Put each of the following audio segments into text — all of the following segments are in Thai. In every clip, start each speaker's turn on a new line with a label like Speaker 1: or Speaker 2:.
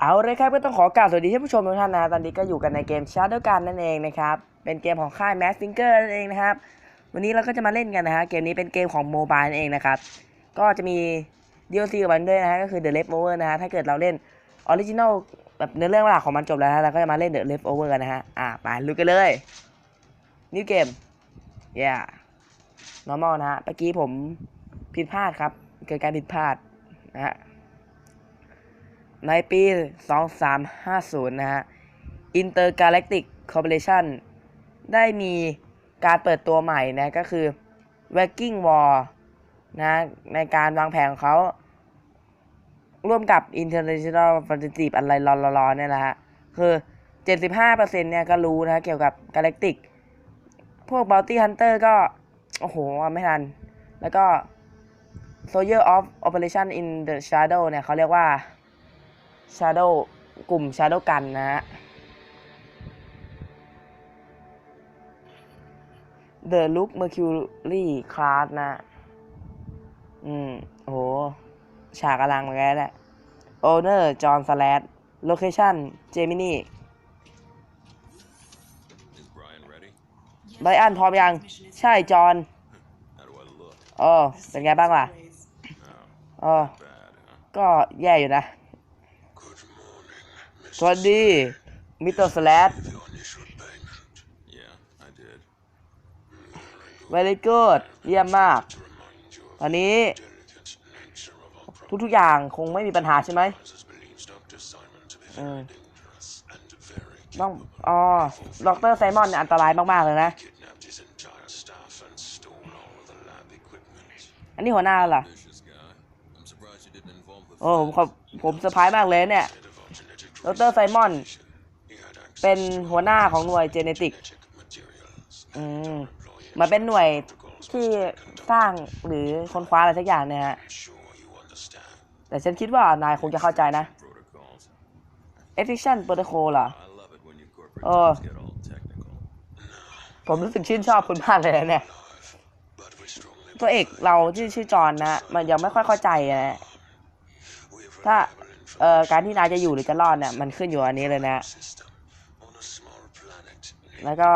Speaker 1: เอาเลยครับก็ต้องขอกราบสวัสดีท่านผู้ชมทุกท่านนะตอนนี้ก็อยู่กันในเกม Shadow Gun นั่นเองนะครับเป็นเกมของค่าย Mass Singer นั่นเองนะครับวันนี้เราก็จะมาเล่นกันนะฮะเกมนี้เป็นเกมของโมบายนั่นเองนะครับก็จะมี DLC กับมันด้วยนะฮะก็คือ The Leftover นะฮะถ้าเกิดเราเล่น Original แบบเนื้อเรื่องหลักของมันจบแล้วนะเราก็จะมาเล่น The Leftover กันนะฮะอะไปลุยกันเลย New Game yeah normal นะฮะเมื่อกี้ผมผิดพลาดครับเกิดการผิดพลาดนะฮะ ในปี 2350 นะฮะ Intergalactic Corporation ได้มีการเปิดตัวใหม่นะก็คือ Viking War นะในการวางแผนของเขาร่วมกับ International Fantasy อะไรรอๆเนี่ยแหละฮะ คือ 75%เนี่ยก็รู้นะเกี่ยวกับ Galactic พวก Bounty Hunter ก็ โอ้โห ไม่ทัน แล้วก็ Soldier of Operation in the Shadow เนี่ยเขาเรียกว่า ชาร์โดกลุ่มชาร์ดกันนะฮะ The Look Mercury Class นะ อืม โห ฉากอลังเหมือนกันแหละ Owner John Slash Location Gemini ไบรอันพร้อมยัง ใช่ จอนอ๋อเป็นไงบ้างล่ะอ๋อก็แย่อยู่นะ สวัสดีมิสเตอร์สแลด
Speaker 2: Your initial payment. Yeah, I did.
Speaker 1: very good เยี่ยมมาก
Speaker 2: To remind you of
Speaker 1: ตอนนี้
Speaker 2: the delicate nature of our problem.
Speaker 1: ทุกๆอย่างคงไม่มีปัญหาใช่ไหม
Speaker 2: Francis believes Dr. Simon to be
Speaker 1: Mm.
Speaker 2: very dangerous and very
Speaker 1: ต้องอ๋อดรไซมอนเนี่ยอันตรายมาก ๆ เลยนะ
Speaker 2: kidnapped his entire staff and stole all of the lab equipment.
Speaker 1: อันนี้หัวหน้าเหรอ
Speaker 2: Vicious guy. I'm surprised you didn't involve the
Speaker 1: โอ้ผมขอบผมเซอร์ไพรส์มากเลยเนี่ย ดรไซมอน เป็นหัวหน้าของหน่วยเจเนติกอืมมาเป็นหน่วยที่สร้างหรือค้นคว้าอะไรสักอย่างเนี่ยฮะ แต่ฉันคิดว่านายคงจะเข้าใจนะ Efficient Protocol เหรอ
Speaker 2: โอ
Speaker 1: ผมรู้สึกชื่นชอบคุณมากเลยเนี่ย ตัวเอกเราที่ชื่อจอนนะ มันยังไม่ค่อยเข้าใจนะ ถ้า เอ่อการที่นายจะอยู่หรือจะรอดเนี่ยมันขึ้นอยู่อันนี้เลยนะ
Speaker 2: system on a small planet.
Speaker 1: แล้วก็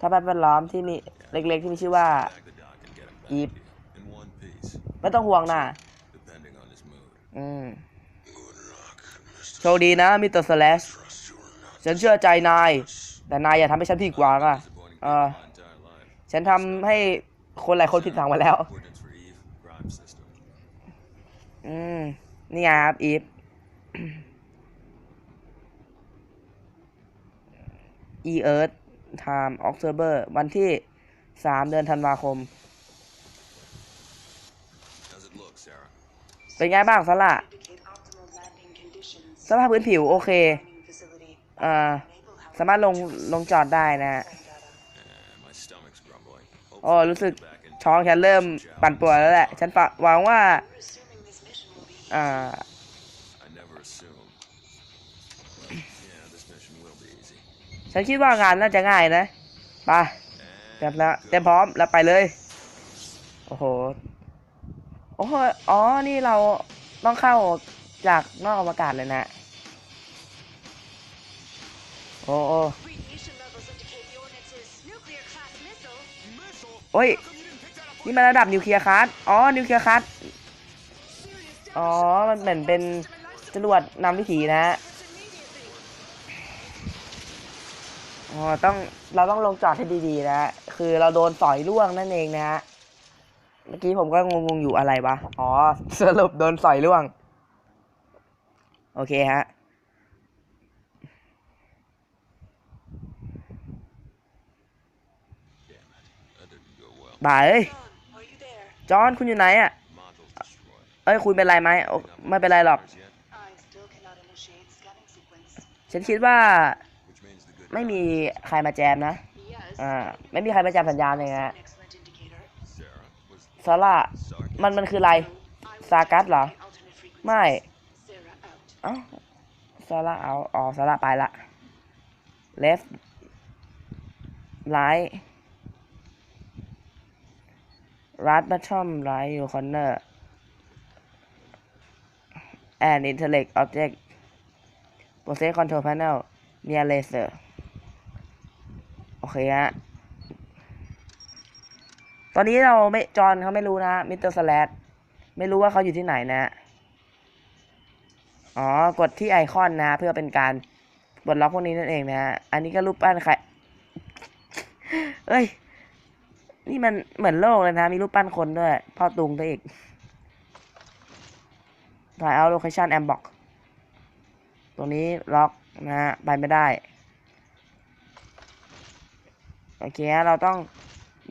Speaker 1: ถ้าแวดล้อมที่มีเล็กๆที่มีชื่อว่า
Speaker 2: Bag the doc and get him back
Speaker 1: Yep.
Speaker 2: in one piece,
Speaker 1: ไม่ต้องห่วงนะ
Speaker 2: depending on his mood.
Speaker 1: อืม
Speaker 2: Good luck, Mr.
Speaker 1: โชคดีนะมิสเตอร์สแลช
Speaker 2: Trust you will not
Speaker 1: ฉันเชื่อใจนาย แต่นายอย่าทำให้ฉันผิดหวังอะ
Speaker 2: disappointing
Speaker 1: Uh.
Speaker 2: people my entire life.
Speaker 1: ฉันทำให้คนหลายคนผิดหวังมาแล้ว
Speaker 2: Coordinates for Eve, Grimes system.
Speaker 1: อืม นี่ไงครับอีฟ e earth time october วันที่สามเดือนธันวาคม
Speaker 2: How's it look, Sarah?
Speaker 1: เป็นไงบ้างสละ
Speaker 3: indicate optimal landing conditions.
Speaker 1: สภาพพื้นผิวโอเค
Speaker 3: Mining facility.
Speaker 1: เอ่อ
Speaker 3: Enable how
Speaker 1: สามารถลงลงจอดได้นะฮะ
Speaker 3: data.
Speaker 2: Eh, my stomach's grumbling.
Speaker 1: โอ้รู้สึก
Speaker 2: Back in
Speaker 1: ท้องฉันเริ่มปั่นป่วนแล้วแหละ ฉันฝะหวังว่า
Speaker 3: We're assuming this mission will be
Speaker 1: อ่า
Speaker 2: I never assume. But, yeah, this mission will be easy.
Speaker 1: ฉันคิดว่างานน่าจะง่ายนะไปเตรียมแล้วเตรียมพร้อมแล้วไปเลย โอ้โหโอ้โหอ๋อ นี่เราต้องเข้าจากนอกอวกาศเลยนะ โอ้โอ้โอ้ย นี่มันระดับนิวเคลียร์คัสอ๋อ นิวเคลียร์คัส อ๋อ มันเหมือนเป็นจรวดนำวิถีนะฮะอ๋อต้องเราต้องลงจอดให้ดีๆนะฮะคือเราโดนสอยล่วงนั่นเองนะฮะ เมื่อกี้ผมก็งงๆอยู่อะไรวะ อ๋อ สรุปโดนสอยล่วง โอเคฮะ
Speaker 2: damn it, that didn't go well.
Speaker 1: บ่าเอ้ย
Speaker 3: John, are you there?
Speaker 1: จอห์นคุณอยู่ไหนอะ
Speaker 2: Module's destroyed.
Speaker 1: เอ้ยคุณเป็นไรไหมไม่เป็นไรหรอกฉันคิดว่าไม่มีใครมาแจมนะอ่าไม่มีใครมาแจมสัญญาณเลยฮะซาร่ามันมันคืออะไร
Speaker 3: ซา
Speaker 1: กัสเหรอ ไม่เอ้าซาร่าเอาอ๋อซาร่าไปละเลฟไลท์รัดบัตทอมไลท์อยู่คอนเนอร์ and intellect object Process Control Panel มี Laser โอเคฮะ ตอนนี้เราไม่จอนเขาไม่รู้นะมิสเตอร์สแลดไม่รู้ว่าเขาอยู่ที่ไหนนะ อ๋อ กดที่ไอคอนนะ เพื่อเป็นการปลดล็อกพวกนี้นั่นเองนะฮะอันนี้ก็รูปปั้นใคร เอ้ย นี่มันเหมือนโลกเลยนะ มีรูปปั้นคนด้วย พ่อตุงตัวเอก ถ่ายเอาโลเคชันแอมบอกตรงนี้ล็อกนะฮะไปไม่ได้ โอเคฮะเราต้อง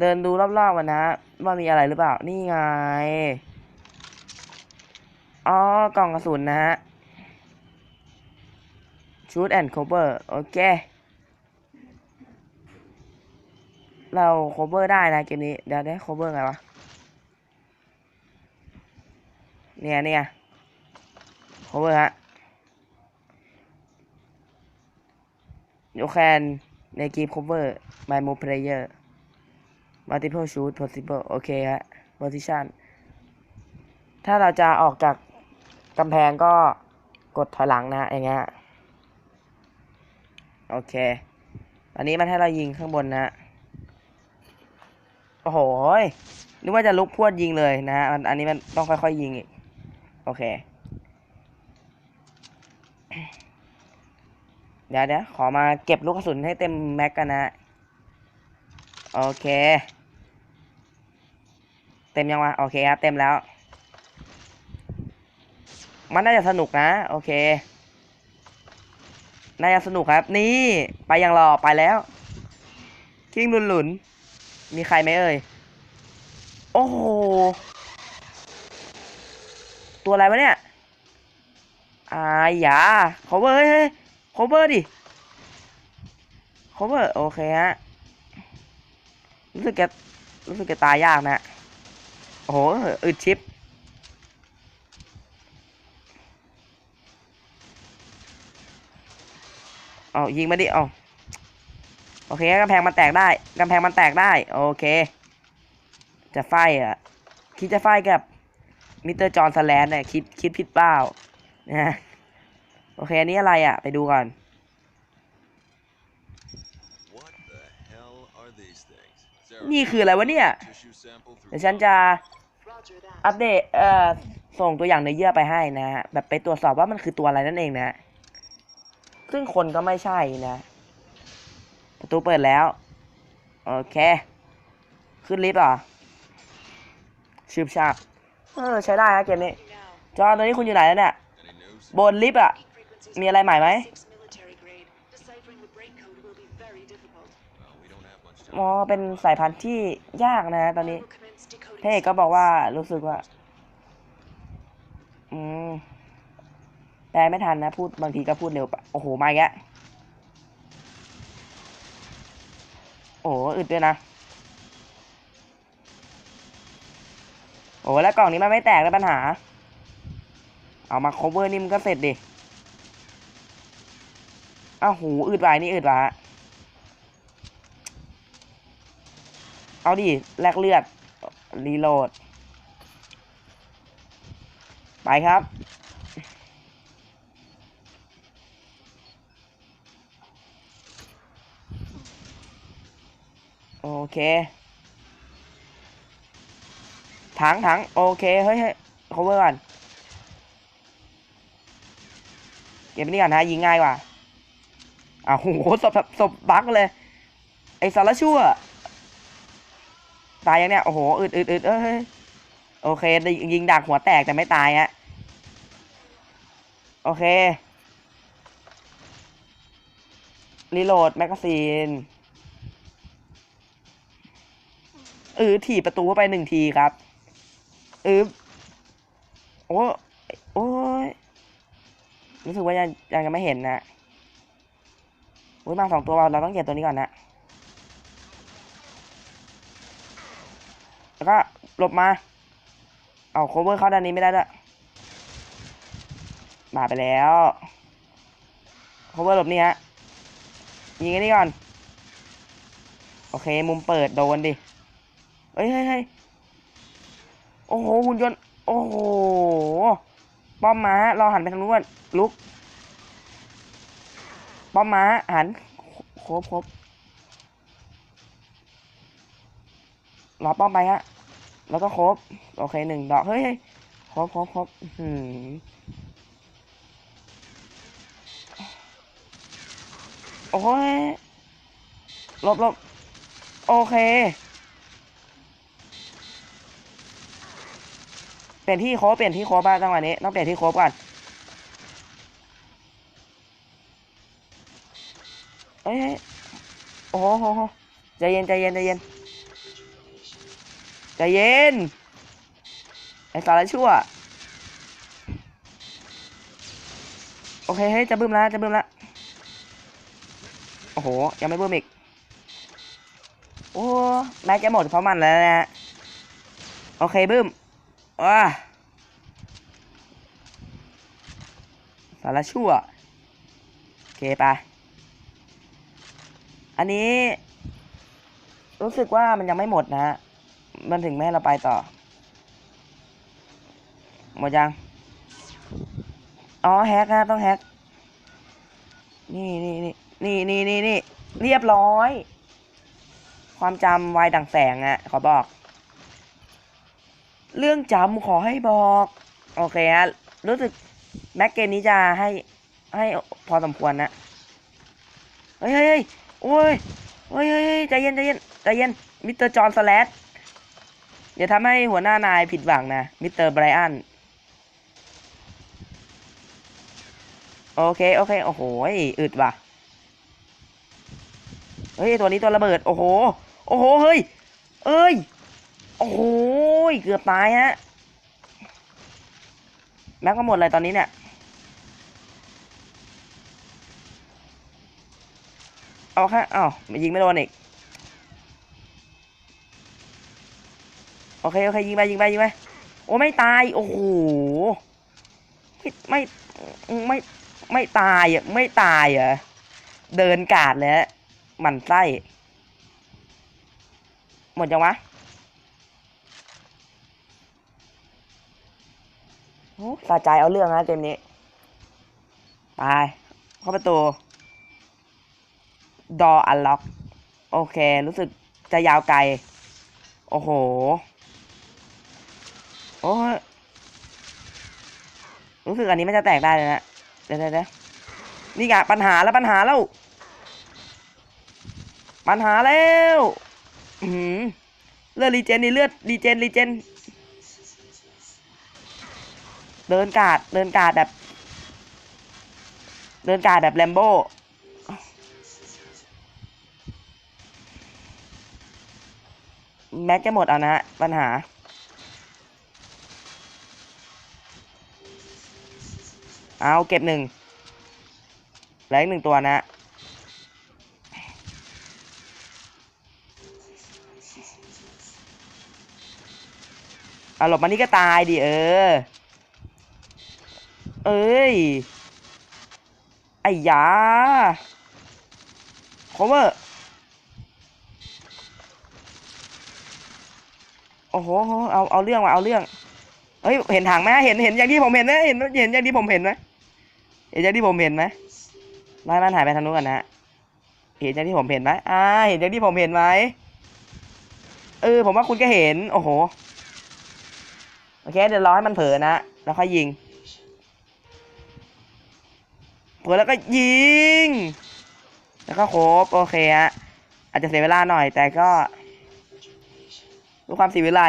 Speaker 1: เดินดูรอบๆกันนะ ว่ามีอะไรหรือเปล่า นี่ไง อ๋อ กล่องกระสุนนะฮะชุดแอนด์โคเวอร์โอเค เราโคเวอร์ได้นะเกมนี้ เดี๋ยวได้โคเวอร์ไงวะ เนี่ยเนี่ย โคเวอร์ฮะ you can ในเกม cover by more player multiple shoot possible โอเคฮะ position ถ้าเราจะออกจากกำแพงก็กดถอยหลังนะอย่างเงี้ยโอเคอันนี้มันให้เรายิงข้างบนนะ โอ้โหนึกว่าจะลุกพรวดยิงเลยนะฮะ อันนี้มันต้องค่อยๆยิงอีก โอเค เดี๋ยวเดี๋ยวขอมาเก็บลูกกระสุนให้เต็มแม็กกันนะ โอเค เต็มยังวะโอเคครับเต็มแล้ว มันน่าจะสนุกนะ โอเค น่าจะสนุกครับ นี่ ไปยังรอไปแล้วคิงหลุนหลุนมีใครไหมเอ่ย โอ้โห ตัวอะไรวะเนี่ย อายยา cover เฮ้ยเฮ้ย cover ดิ cover โอเคฮะ รู้สึกแกรู้สึกแกตายยากนะ โอ้โหอึดชิป เอายิงมาดิ เอาโอเคกำแพงมันแตกได้กำแพงมันแตกได้ โอเค จะไฟอะ คิดจะไฟกับมิสเตอร์จอห์นสแลนเนี่ยคิดคิดผิดเปล่า นะโอเคอันนี้อะไรอะ ไปดูก่อน
Speaker 2: What the hell are these things?
Speaker 1: นี่คืออะไรวะเนี่ย เดี๋ยวฉันจะอัปเดตเอ่อส่งตัวอย่างเนื้อเยื่อไปให้นะฮะแบบไปตรวจสอบว่ามันคือตัวอะไรนั่นเองนะ ซึ่งคนก็ไม่ใช่นะ ประตูเปิดแล้ว โอเค ขึ้นลิฟต์เหรอชืบชาบเออใช้ได้ครับเกมนี้ จอตอนนี้คุณอยู่ไหนแล้วเนี่ย บนลิฟต์อะ
Speaker 3: peak frequencies
Speaker 1: มีอะไรใหม่ไหม
Speaker 3: six military grade. Deciphering the break code will be very difficult.
Speaker 2: Well, we don't have much
Speaker 1: อ๋อ
Speaker 2: time.
Speaker 1: เป็นสายพันธุ์ที่ยากนะตอนนี้
Speaker 3: I will commence decoding
Speaker 1: เท่ก็บอกว่ารู้สึกว่า อืมแปลไม่ทันนะ พูดบางทีก็พูดเร็วไปโอ้โห มาอีกแล้วโอ้โหอึดด้วยนะ โอ้แล้วกล่องนี้มันไม่แตกแล้วปัญหา เอามา cover นี่มันก็เสร็จดิอ้าวหูอึดไว้นี่อึดวะเอาดิแลกเลือด รีโหลด ไปครับ โอเค ถังถังโอเค เฮ้ยเฮ้ย cover ก่อน ก็บไปนี่ก่อนนะยิงง่ายกว่าอ้าวโหศพศพบักเลย ไอสารชั่ว ตายยังเนี่ย โอ้โหอึดอึดอึดเอ้ยโอเคได้ยิงดักหัวแตกแต่ไม่ตายฮะโอเครีโหลดแมกกาซีนเออถีบประตูเข้าไปหนึ่งทีครับเออโอ้โอ้ย รู้สึกว่ายังยังจะไม่เห็นนะอุ้ยมาสองตัวเราเราต้องเก็บตัวนี้ก่อนนะแล้วก็หลบมา เอาโคเวอร์เข้าด้านนี้ไม่ได้ด้วยมาไปแล้วโคเวอร์หลบนี่ฮะยิงไอ้นี่ก่อน โอเคมุมเปิดโดนดิเฮ้ยเฮ้ยเฮ้ยโอ้โหหุ่นยนต์ โอ้โห ป้อมม้ารอหันไปทางนู้นลุก ป้อมม้าหันครบครบรอป้อมไปฮะแล้วก็ครบ โอเคหนึ่งดอกเฮ้ยครบครบครบอื้อหือโอ้ยลบลบโอเค ปลี่ยนที่โคบเปลี่ยนที่โคบบ้างจังหวะนี้ต้องเปลี่ยนที่โคบก่อนเอ้ยเฮ้ยโอ้โหใจเย็นใจเย็นใจเย็นใจเย็นไอ้สารชั่วโอเคเฮ้ยจะบึ้มแล้วจะบึ้มแล้วโอ้โหยังไม่บึ้มอีกโอ้แม็กจะหมดเพราะมันแล้วนะฮะโอเคบึ้ม ว้าสารชั่ว โอเคไป อันนี้ รู้สึกว่ามันยังไม่หมดนะฮะ มันถึงแม่เราไปต่อ หมดยัง อ๋อแฮกนะต้องแฮก นี่นี่นี่นี่นี่นี่นี่เรียบร้อย ความจำไวดังแสงอะขอบอก เรื่องจำขอให้บอก โอเคฮะรู้สึกแม็กเกมนี้จะให้ให้พอสมควรนะเฮ้ยเฮ้ยเฮ้ยโอ้ยเฮ้ยใจเย็นใจเย็นใจเย็นมิสเตอร์จอห์นสแลดอย่าทำให้หัวหน้านายผิดหวังนะมิสเตอร์ไบรอันโอเค โอเค โอ้โหอึดว่ะ เฮ้ย ตัวนี้ตัวระเบิด โอ้โห โอ้โห เฮ้ย เอ้ย โอ้โหเกือบตายฮะแม็กก็หมดเลยตอนนี้เนี่ยเอาค่ะอ้าวไม่ยิงไม่โดนอีกโอเคโอเคยิงไปยิงไปยิงไปโอ้ไม่ตายโอ้โหไม่ไม่ไม่ไม่ตายอะไม่ตายอะเดินกาดเลยมันไส้หมดยังวะ สะใจเอาเรื่องนะเกมนี้ ไป เข้าประตู ดออันล็อก โอเค รู้สึกจะยาวไกล โอ้โห โอ้รู้สึกอันนี้มันจะแตกได้เลยนะเดี๋ยวเดี๋ยวเดี๋ยวนี่ไงปัญหาแล้วปัญหาแล้ว ปัญหาแล้ว อือหือเลือดรีเจนนี่เลือดรีเจนรีเจน เดินกาดเดินกาดแบบ เดินกาดแบบแลมโบ้แม็กจะหมดเอานะฮะปัญหา เอาเก็บหนึ่งเหลืออีกหนึ่งตัวนะเอาหลบมานี่ก็ตายดิเออ เอ้ย ไอ้ยา cover โอ้โห เอาเอาเรื่องว่ะเอาเรื่อง เฮ้ย เห็นถังไหมเห็นเห็นอย่างที่ผมเห็นไหมเห็นเห็นอย่างที่ผมเห็นไหมเห็นอย่างที่ผมเห็นไหมไล่มันหายไปทางนู้นกันนะเห็นอย่างที่ผมเห็นไหมอ่า เห็นอย่างที่ผมเห็นไหมเออ ผมว่าคุณก็เห็น โอ้โห โอเค เดี๋ยวรอให้มันเผลอนะ แล้วค่อยยิง ผลแล้วก็ยิง แล้วก็โคบโอเคฮะ อาจจะเสียเวลาหน่อย แต่ก็ด้วยความสีวิไล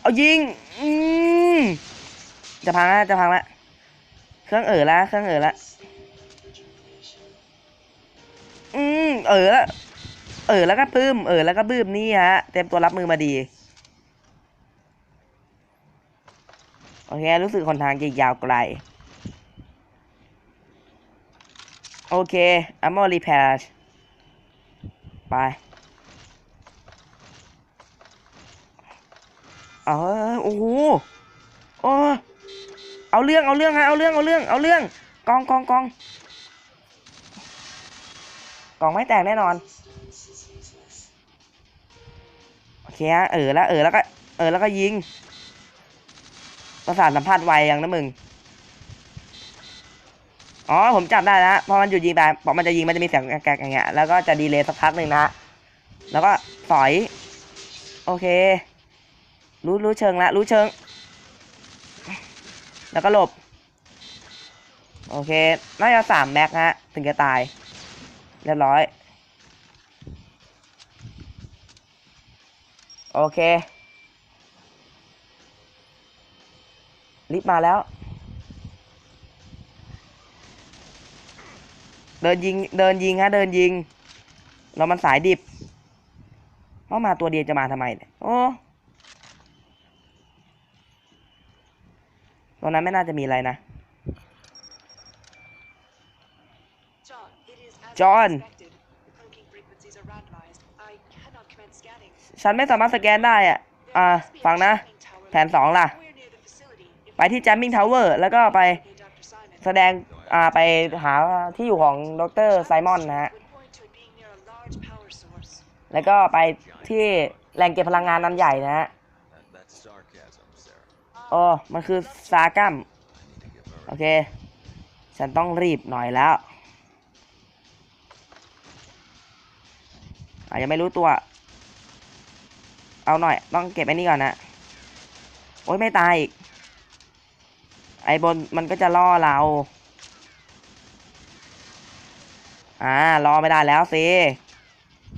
Speaker 1: เอายิงอืมจะพังแล้วจะพังแล้วเครื่องเอ๋อแล้วเครื่องเอ๋อแล้วอืมเอ๋อแล้วเอ๋อแล้วก็ปื้มเอ๋อแล้วก็บื้มนี่ฮะเตรียมตัวรับมือมาดีโอเครู้สึกคนทางจะยาวไกล โอเคอัมโมรีแพร์ไปเออโอ้โหโอ้เอาเรื่องเอาเรื่องฮะเอาเรื่องเอาเรื่องเอาเรื่องกองกองกองกองไม่แตกแน่นอนโอเคฮะเออแล้วเออแล้วก็เออแล้วก็ยิงประสาทสัมผัสไวอยังนะมึง อ๋อผมจับได้แล้วพอมันหยุดยิงไปพอมันจะยิงมันจะมีเสียงแกรกอย่างเงี้ยแล้วก็จะดีเลย์สักพักหนึ่งนะแล้วก็สอย โอเค รู้รู้เชิงละรู้เชิง แล้วก็หลบ โอเคน่าจะสามแม็กฮะถึงจะตาย เรียบร้อย โอเคลิฟมาแล้ว เดินยิง เดินยิงฮะ เดินยิง เรามันสายดิบเพราะมาตัวเดียวจะมาทำไมเนี่ย โอ้ตรงนั้นไม่น่าจะมีอะไรนะ
Speaker 3: John, it is as
Speaker 1: John.
Speaker 3: expected. The cloaking frequencies are randomized. I cannot commence scanning.
Speaker 1: ฉันไม่สามารถสแกนได้อะ
Speaker 3: There
Speaker 1: อ่า
Speaker 3: must be a
Speaker 1: ฟังนะ
Speaker 3: jamming tower
Speaker 1: แผนสองล่ะ
Speaker 3: somewhere near the facility. If
Speaker 1: ไปที่ Jamming Tower แล้วก็ไป
Speaker 3: Okay, Dr. Simon.
Speaker 1: แสดง อ่าไปหาที่อยู่ของดรไซมอนนะฮะ แล้วก็ไปที่แหล่งเก็บพลังงานนั้นใหญ่นะฮะโอ้มันคือซากัมโอเค ฉันต้องรีบหน่อยแล้วอาจจะไม่รู้ตัว เอาหน่อย ต้องเก็บไอ้นี่ก่อนนะ โอ๊ยไม่ตายอีก ไอ้บนมันก็จะล่อเรา อ่ารอไม่ได้แล้วสิ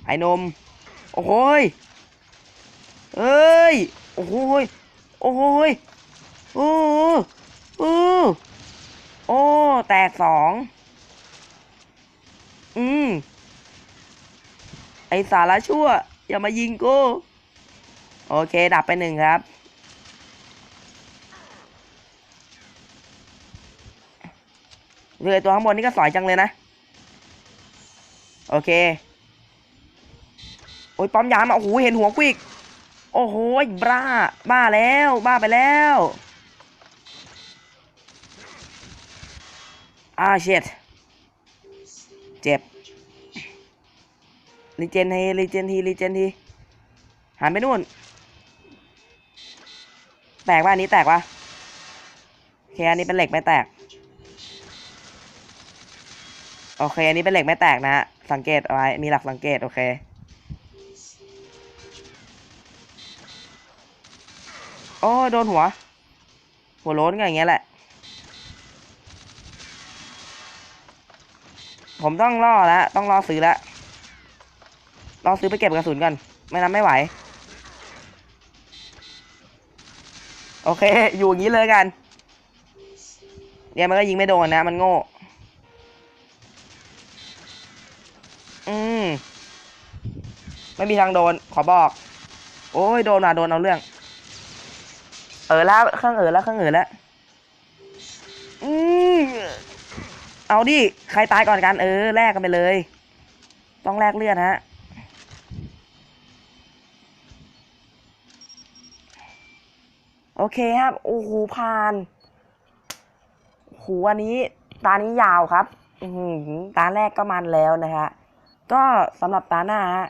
Speaker 1: ไอ้นม โอ้โหยเอ้ย โอ้โหยโอ้โหยโอ้โหโอ้โอ้ แตกสอง อืม ไอสาระชั่ว อย่ามายิงกู โอเค ดับไปหนึ่งครับเลยตัวข้างบนนี่ก็สอยจังเลยนะ โอเค โอ้ยป้อมยามอะโอ้โหเห็นหัวกวิกโอ้โหบ้า บ้าแล้ว บ้าไปแล้วอ่าเช็ดเจ็บรีเจนทีรีเจนทีรีเจนทีหันไปนู่น แตกว่าอันนี้แตกวะโอเคอันนี้เป็นเหล็กไม่แตก โอเคอันนี้เป็นเหล็กไม่แตกนะฮะ สังเกตเอาไว้ มีหลักสังเกต โอเค โอ้โดนหัว หัวโล้นก็อย่างเงี้ยแหละ ผมต้องล่อแล้ว ต้องล่อซื้อแล้วล่อซื้อไปเก็บกระสุนก่อน ไม่นั้นไม่ไหว โอเค อยู่อย่างนี้เลยกันเนี่ยมันก็ยิงไม่โดนนะ มันโง่ ไม่มีทางโดน ขอบอก โอ้ยโดนอะโดนเอาเรื่อง เออแล้วเครื่องเออแล้วเครื่องเออแล้วอืมเอาดิ ใครตายก่อนกัน เออ แลกกันไปเลย ต้องแลกเลือดฮะ โอเคครับ โอ้โหผ่านโอ้โหอันนี้ตานี้ยาวครับอือหือตาแรกก็มันแล้วนะฮะ ก็สำหรับตาหน้าฮะ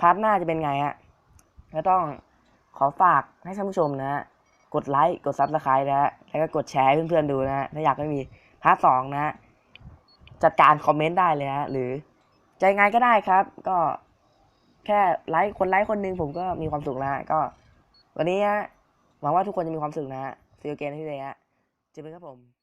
Speaker 1: พาร์ทหน้าจะเป็นไงฮะก็ต้องขอฝากให้ท่านผู้ชมนะฮะกดไลค์กดซับสไครต์นะฮะแล้วก็กดแชร์ให้เพื่อนๆดูนะฮะถ้าอยากให้มีพาร์ทสองนะ จัดการคอมเมนต์ได้เลยฮะหรือใจไงก็ได้ครับ ก็แค่ไลค์คนไลค์คนหนึงผมก็มีความสุขแล้วฮะก็ วันนี้ฮะหวังว่าทุกคนจะมีความสุขนะฮะซีโอเกนที่เลยฮะเจอกันครับผม